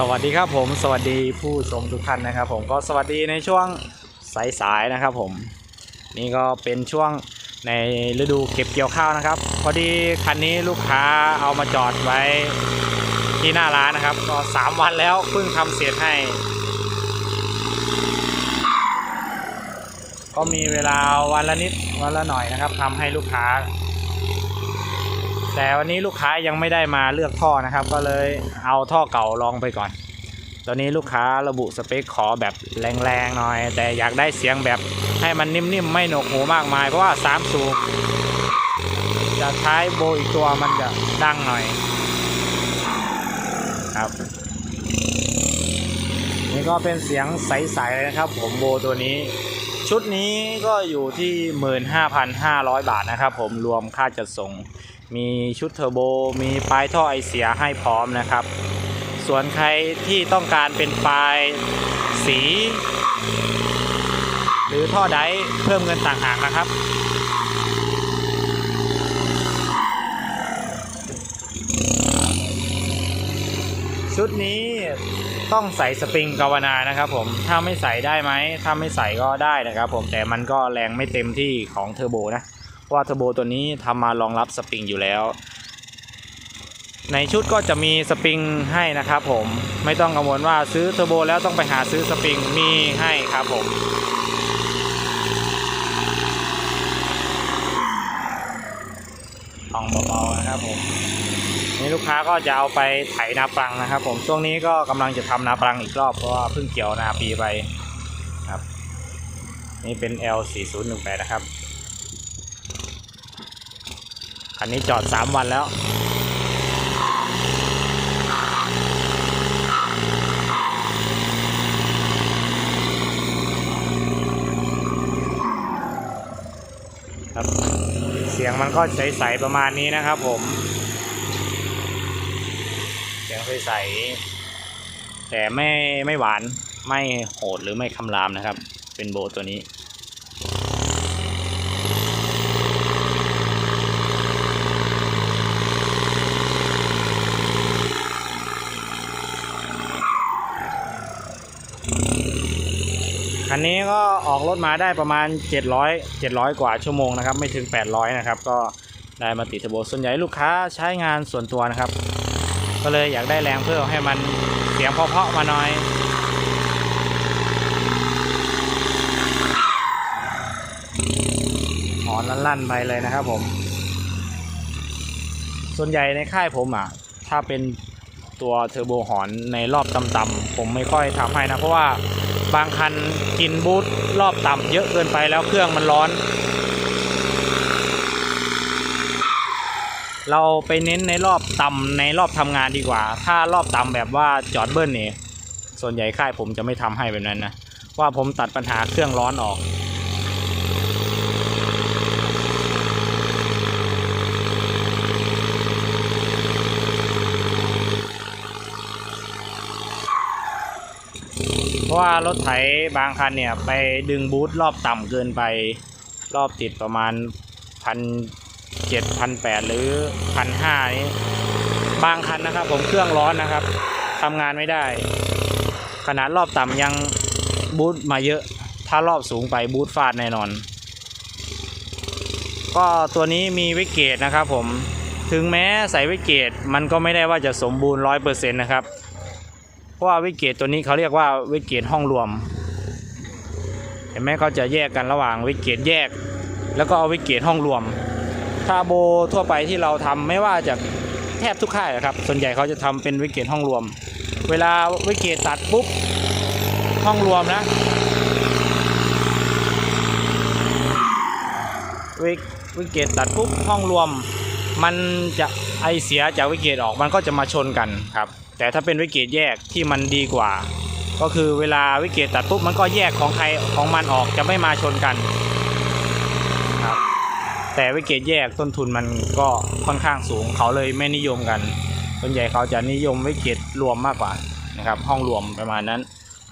สวัสดีครับผมสวัสดีผู้ชมทุกท่านนะครับ ผมก็สวัสดีในช่วงสายๆนะครับ ผมนี่ก็เป็นช่วงในฤดูเก็บเกี่ยวข้าวนะครับ พอดีคันนี้ลูกค้าเอามาจอดไว้ที่หน้าร้านนะครับ ก็3วันแล้วเพิ่งทำเสร็จให้ ก็มีเวลาวันละนิดวันละหน่อยนะครับทำให้ลูกค้า แต่วันนี้ลูกค้ายังไม่ได้มาเลือกท่อนะครับ ก็เลยเอาท่อเก่าลองไปก่อน ตอนนี้ลูกค้าระบุสเปคขอแบบแรงๆหน่อย แต่อยากได้เสียงแบบให้มันนิ่มๆ ไม่หนวกหูมากมาย เพราะว่า3สูบจะใช้โบอีกตัวมันจะดังหน่อยครับ นี่ก็เป็นเสียงใสๆนะครับ ผมโบตัวนี้ ชุดนี้ก็อยู่ที่ 15,500 บาทนะครับ ผมรวมค่าจัดส่ง มีชุดเทอร์โบ มีปลายท่อไอเสียให้พร้อมนะครับ ส่วนใครที่ต้องการเป็นปลายสี หรือท่อไดเพิ่มเงินต่างหากนะครับชุดนี้ต้องใส่สปริงกาวนานะครับผม ถ้าไม่ใส่ได้ไหม ถ้าไม่ใส่ก็ได้นะครับผม แต่มันก็แรงไม่เต็มที่ของเทอร์โบนะ ว่าเทอร์โบตัวนี้ทำมารองรับสปริงอยู่แล้ว ในชุดก็จะมีสปริงให้นะครับผมไม่ต้องกังวลว่าซื้อเทอร์โบแล้วต้องไปหาซื้อสปริงมีให้ครับผมต้องเบาๆนะครับผมนี่ลูกค้าก็จะเอาไปไถนาปรังนะครับ ผมช่วงนี้ก็กำลังจะทำนาปรังอีกรอบเพราะว่าเพิ่งเกี่ยวนาปีไปครับ นี่เป็น L 4 0 1 8 นะครับ คันนี้จอด 3 วันแล้ว ครับ เสียงมันก็ใสๆประมาณนี้นะครับผม เสียงใสๆแต่ไม่ไม่หวานไม่โหดหรือไม่คำรามนะครับ เป็นโบตัวนี้ คันนี้ก็ออกรถมาได้ประมาณ 700 700 กว่าชั่วโมงนะครับ ไม่ถึง 800 นะครับ ก็ได้มาติดเทอร์โบส่วนใหญ่ลูกค้าใช้งานส่วนตัวนะครับ ก็เลยอยากได้แรงเพิ่มให้มันเสียงเพาะๆมาหน่อยหอนลั่นๆไปเลยนะครับผม ส่วนใหญ่ในค่ายผมอะ ถ้าเป็นตัวเทอร์โบหอนในรอบต่ำๆผมไม่ค่อยทำให้นะ เพราะว่าบางคัน กินบูทรอบต่ำเยอะเกินไปแล้วเครื่องมันร้อน เราไปเน้นในรอบต่ำในรอบทำงานดีกว่า ถ้ารอบต่ำแบบว่าจอดเบิ้ลเนี่ยส่วนใหญ่ค่ายผมจะไม่ทำให้แบบนั้นนะ ว่าผมตัดปัญหาเครื่องร้อนออก เพราะว่ารถไถบางคันเนี่ย ไปดึงบูทรอบต่ำเกินไป รอบติดประมาณพันเจ็ดพันแปดหรือพันห้านี้บางคันนะครับ ผมเครื่องร้อนนะครับทำงานไม่ได้ ขนาดรอบต่ำยังบูทมาเยอะ ถ้ารอบสูงไปบูทฟาดแน่นอน ก็ตัวนี้มีวิกเกตนะครับผมถึงแม้ใส่วิกเกตมันก็ไม่ได้ว่าจะสมบูรณ์ร้อยเปอร์เซ็นต์นะครับ เพราะว่าวิกเกตตัวนี้เขาเรียกว่าวิกเกตห้องรวม เห็นไหมเขาจะแยกกันระหว่างวิกเกตแยก แล้วก็เอาวิกเกตห้องรวมถ้าโบทั่วไปที่เราทำไม่ว่าจะแทบทุกค่ายนะครับ ส่วนใหญ่เขาจะทำเป็นวิกเกตห้องรวม เวลาวิกเกตตัดปุ๊บห้องรวมนะวิกวิกเกตตัดปุ๊บห้องรวม มันจะไอเสียจากวิกเกตออกมันก็จะมาชนกันครับ แต่ถ้าเป็นวิกเกตแยกที่มันดีกว่า ก็คือเวลาวิกเกตตัดปุ๊บมันก็แยกของใครของมันออกจะไม่มาชนกันครับแต่วิกเกตแยกต้นทุนมันก็ค่อนข้างสูงเขาเลยไม่นิยมกันส่วนใหญ่เขาจะนิยมวิกเกตรวมมากกว่านะครับห้องรวมประมาณนั้น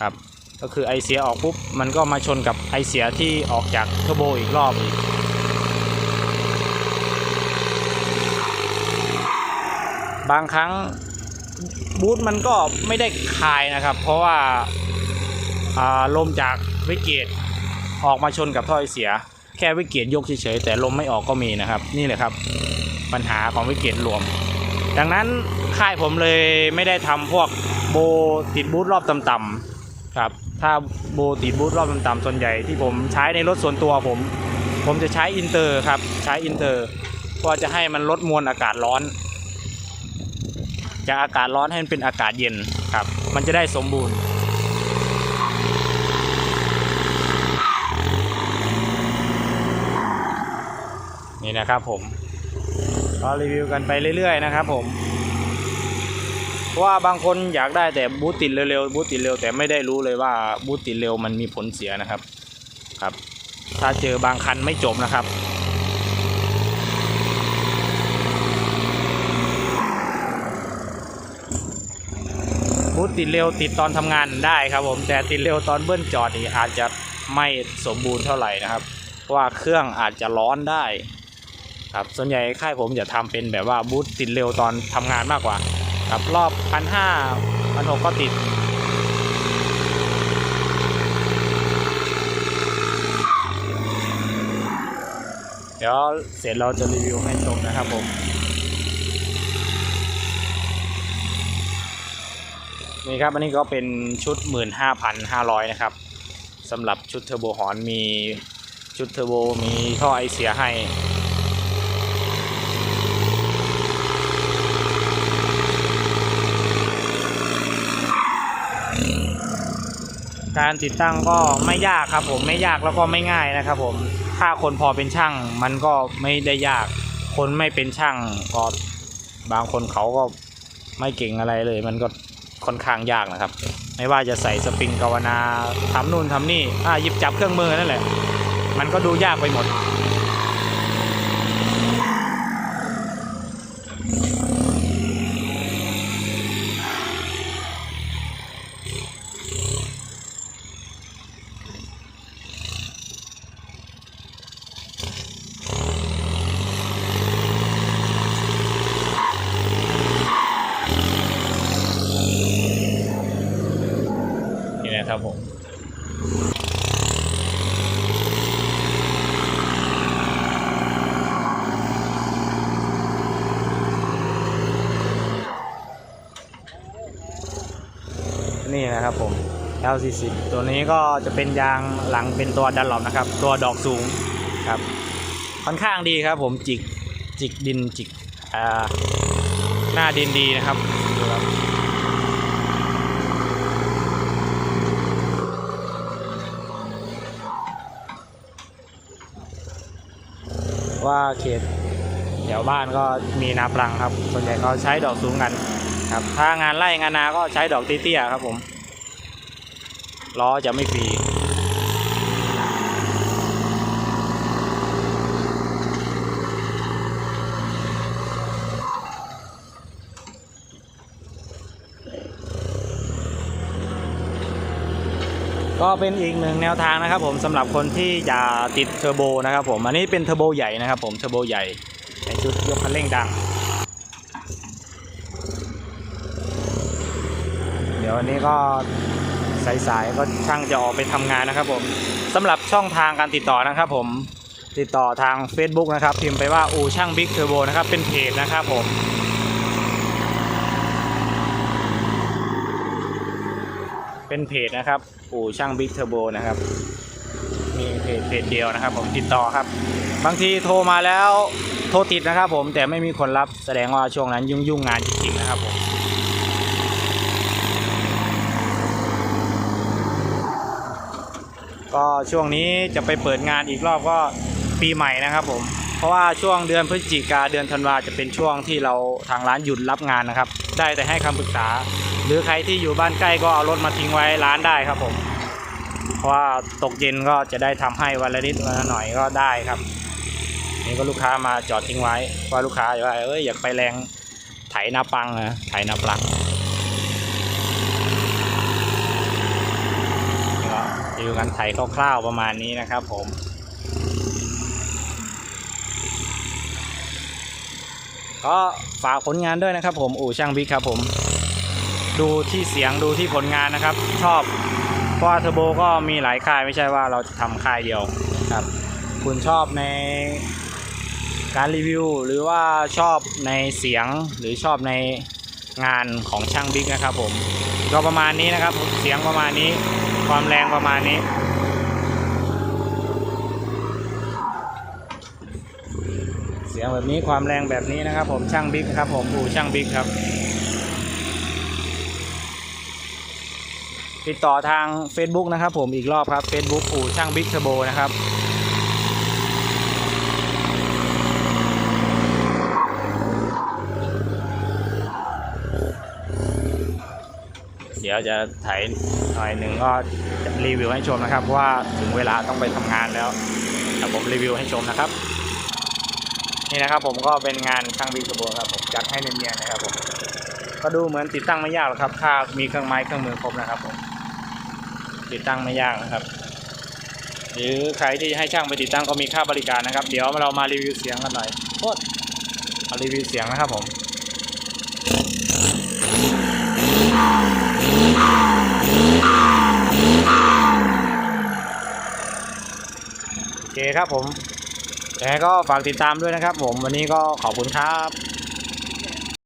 ครับก็คือไอเสียออกปุ๊บมันก็มาชนกับไอเสียที่ออกจากเทอร์โบอีกรอบอีกบางครั้ง บูทมันก็ไม่ได้คายนะครับ เพราะว่าาลมจากวิกเกตออกมาชนกับท่อไอเสีย แค่วิกเกตยกเฉยๆแต่ลมไม่ออกก็มีนะครับ นี่แหละครับปัญหาของวิกเกตรวม ดังนั้นค่ายผมเลยไม่ได้ทำพวกโบติดบูทรอบต่ำๆครับถ้าโบติดบูทรอบต่ำๆส่วนใหญ่ที่ผมใช้ในรถส่วนตัวผม ผมจะใช้อินเตอร์ครับใช้อินเตอร์เพื่อจะให้มันลดมวลอากาศร้อน จากอากาศร้อนให้มันเป็นอากาศเย็นครับ มันจะได้สมบูรณ์นี่นะครับผมก็รีวิวกันไปเรื่อยๆนะครับผมเพราะว่าบางคนอยากได้แต่บูตติดเร็วๆบูตติดเร็วแต่ไม่ได้รู้เลยว่าบูตติดเร็วมันมีผลเสียนะครับครับ ถ้าเจอบางคันไม่จบนะครับ บูตติดเร็วติดตอนทำงานได้ครับผมแต่ติดเร็วตอนเบิ้ลจอดนี่อาจจะไม่สมบูรณ์เท่าไหร่นะครับเพราะว่าเครื่องอาจจะร้อนได้ครับส่วนใหญ่ค่ายผมจะทำเป็นแบบว่าบูตติดเร็วตอนทำงานมากกว่าครับรอบพันห้าพันหกก็ติดเดี๋ยวเสร็จเราจะรีวิวให้ชมนะครับผม นี่ครับอันนี้ก็เป็นชุด 15,500 นะครับสำหรับชุดเทอร์โบฮอนมีชุดเทอร์โบมีท่อไอเสียให้การติดตั้งก็ไม่ยากครับผมไม่ยากแล้วก็ไม่ง่ายนะครับผมถ้าคนพอเป็นช่างมันก็ไม่ได้ยาก คนไม่เป็นช่างก็บางคนเขาก็ไม่เก่งอะไรเลย มันก็ ค่อนข้างยากนะครับ ไม่ว่าจะใส่สปริงกาวนาทำนู่นทำนี่อ่าหยิบจับเครื่องมือนั่นแหละ มันก็ดูยากไปหมด นี่นะครับผมนี่นะครับผม L40 ตัวนี้ก็จะเป็นยางหลังเป็นตัวดันหลอมนะครับ ตัวดอกสูงครับ ค่อนข้างดีครับผมจิกจิกดินจิกหน้าดินดีนะครับดูครับ ว่าเขตแถวบ้านก็มีนาปรังครับ ส่วนใหญ่เขาใช้ดอกสูงกันครับ ถ้างานไร่งานนาก็ใช้ดอกเตี้ยๆครับผมล้อจะไม่ฟรี เป็นอีกหนึ่งแนวทางนะครับ ผมสำหรับคนที่อยากติดเทอร์โบนะครับผมอันนี้เป็นเทอร์โบใหญ่นะครับผมเทอร์โบใหญ่ในชุดยกคันเร่งดัง เดี๋ยววันนี้ก็สายๆก็ช่างจะออกไปทำงานนะครับผมสำหรับช่องทางการติดต่อนะครับ ผมติดต่อทาง Facebook นะครับ พิมพ์ไปว่าอูช่างบิ๊กเทอร์โบนะครับเป็นเพจนะครับผม เป็นเพจนะครับอู่ช่างบิ๊กเทอร์โบนะครับ มีเพจเพจเดียวนะครับ ผมติดต่อครับ บางทีโทรมาแล้วโทรติดนะครับ ผมแต่ไม่มีคนรับแสดงว่าช่วงนั้นยุ่งยุ่งงานจริงๆนะครับผมก็ช่วงนี้จะไปเปิดงานอีกรอบก็ปีใหม่นะครับผมเพราะว่าช่วงเดือนพฤศจิกาเดือนธันวาจะเป็นช่วงที่เราทางร้านหยุดรับงานนะครับ ได้แต่ให้คำปรึกษา หรือใครที่อยู่บ้านใกล้ก็เอารถมาทิ้งไว้ร้านได้ครับผม เพราะว่าตกเย็นก็จะได้ทำให้วันละนิดวันละหน่อยก็ได้ครับ นี่ก็ลูกค้ามาจอดทิ้งไว้เพราะลูกค้าอยากว่าเอ้ยอยากไปแรงไถนาปังนะไถนาปลังนี่ก็อยู่กันไถคร่าวๆประมาณนี้นะครับผมก็ฝากผลงานด้วยนะครับผม อู่ช่างบิ๊กครับผม ดูที่เสียงดูที่ผลงานนะครับ ชอบเพราะว่าเทอร์โบก็มีหลายค่ายไม่ใช่ว่าเราจะทำค่ายเดียวครับ คุณชอบในการรีวิว หรือว่าชอบในเสียงหรือชอบในงานของช่างบิ๊กนะครับผมก็ประมาณนี้นะครับเสียงประมาณนี้ความแรงประมาณนี้เสียงแบบนี้ความแรงแบบนี้นะครับผมช่างบิ๊กครับผมอู่ช่างบิ๊กครับ ติดต่อทาง Facebook นะครับผมอีกรอบครับ Facebook อู่ช่างบิ๊กเทอร์โบนะครับเดี๋ยวจะถ่ายหน่อยหนึ่งก็รีวิวให้ชมนะครับว่าถึงเวลาต้องไปทำงานแล้วแต่ผมรีวิวให้ชมนะครับ นี่นะครับผมก็เป็นงานช่างบิ๊กเทอร์โบครับผมจัดให้เนียนๆนะครับผมก็ดูเหมือนติดตั้งไม่ยากหรอกครับ ถ้ามีเครื่องไม้เครื่องมือครบนะครับผม ติดตั้งไม่ยากนะครับ หรือใครที่ให้ช่างไปติดตั้งก็มีค่าบริการนะครับ เดี๋ยวเรามารีวิวเสียงกันหน่อยโคตรมารีวิวเสียงนะครับผมโอเคครับผมยังไงก็ฝากติดตามด้วยนะครับผมวันนี้ก็ขอบคุณครับ